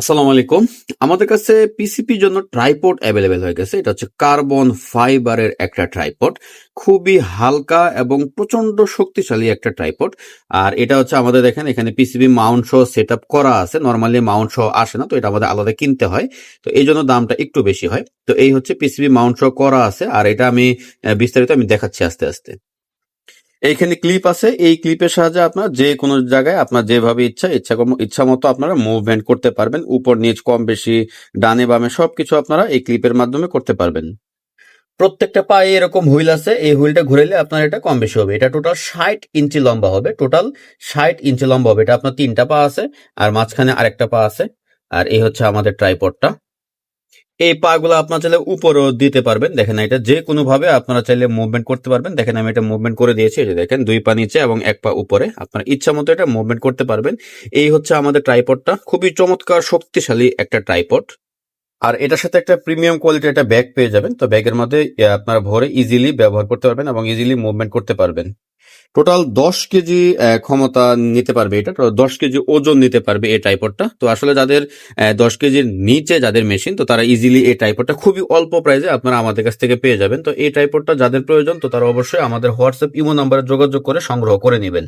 আসসালামু আলাইকুম। আমাদের কাছে পিসিপির জন্য ট্রাইপড অ্যাভেলেবেল হয়ে গেছে। এটা হচ্ছে কার্বন ফাইবারের একটা ট্রাইপড খুবই হালকা এবং প্রচণ্ড শক্তিশালী একটা ট্রাইপড আর এটা হচ্ছে আমাদের দেখেন, এখানে পিসিবি মাউন্ট সহ সেট করা আছে। নর্মালি মাউন্ট সহ আসে না, তো এটা আমাদের আলাদা কিনতে হয়। তো এই জন্য দামটা একটু বেশি হয়। তো এই হচ্ছে পিসিবি মাউন্ট সহ করা আছে। আর এটা আমি বিস্তারিত আমি দেখাচ্ছি আস্তে আস্তে। এইখানে ক্লিপ আছে। এই ক্লিপের সাহায্যে আপনার যে কোনো জায়গায় আপনার যেভাবে ইচ্ছা ইচ্ছা ইচ্ছা মতো আপনারা মুভমেন্ট করতে পারবেন। উপর নিচ কম বেশি, ডানে বামে সবকিছু আপনারা এই ক্লিপের মাধ্যমে করতে পারবেন। প্রত্যেকটা পায়ে এরকম হুইল আছে। এই হুইলটা ঘুরাইলে আপনার এটা কম বেশি হবে। এটা টোটাল ষাট ইঞ্চি লম্বা হবে। টোটাল ষাট ইঞ্চি লম্বা হবে। এটা আপনার তিনটা পা আছে। আর মাঝখানে আরেকটা পা আছে। আর এই হচ্ছে আমাদের ট্রাইপডটা এই পা গুলো আপনার চাইলে উপরও দিতে পারবেন। দেখেন এটা যে কোনো ভাবে আপনারা চাইলে মুভমেন্ট করতে পারবেন। দেখেন আমি এটা মুভমেন্ট করে দিয়েছি এটা দেখেন, দুই পা নিচে এবং এক পা উপরে। আপনার ইচ্ছা মতো এটা মুভমেন্ট করতে পারবেন। এই হচ্ছে আমাদের ট্রাইপডটা খুবই চমৎকার, শক্তিশালী একটা ট্রাইপড আর এটার সাথে একটা প্রিমিয়াম কোয়ালিটির একটা ব্যাগ পেয়ে যাবেন। তো ব্যাগের মধ্যে আপনারা ভরে ইজিলি ব্যবহার করতে পারবেন এবং ইজিলি মুভমেন্ট করতে পারবেন। টোটাল দশ কেজি ক্ষমতা নিতে পারবে এটা। দশ কেজি ওজন নিতে পারবে এই ট্রাইপডটা তো আসলে যাদের দশ কেজির নিচে যাদের মেশিন তো তারা ইজিলি এই ট্রাইপডটা খুবই অল্প প্রাইসে আপনারা আমাদের কাছ থেকে পেয়ে যাবেন। তো এই ট্রাইপডটা যাদের প্রয়োজন, তো তারা অবশ্যই আমাদের হোয়াটসঅ্যাপ ইমো নাম্বারে যোগাযোগ করে সংগ্রহ করে নেবেন।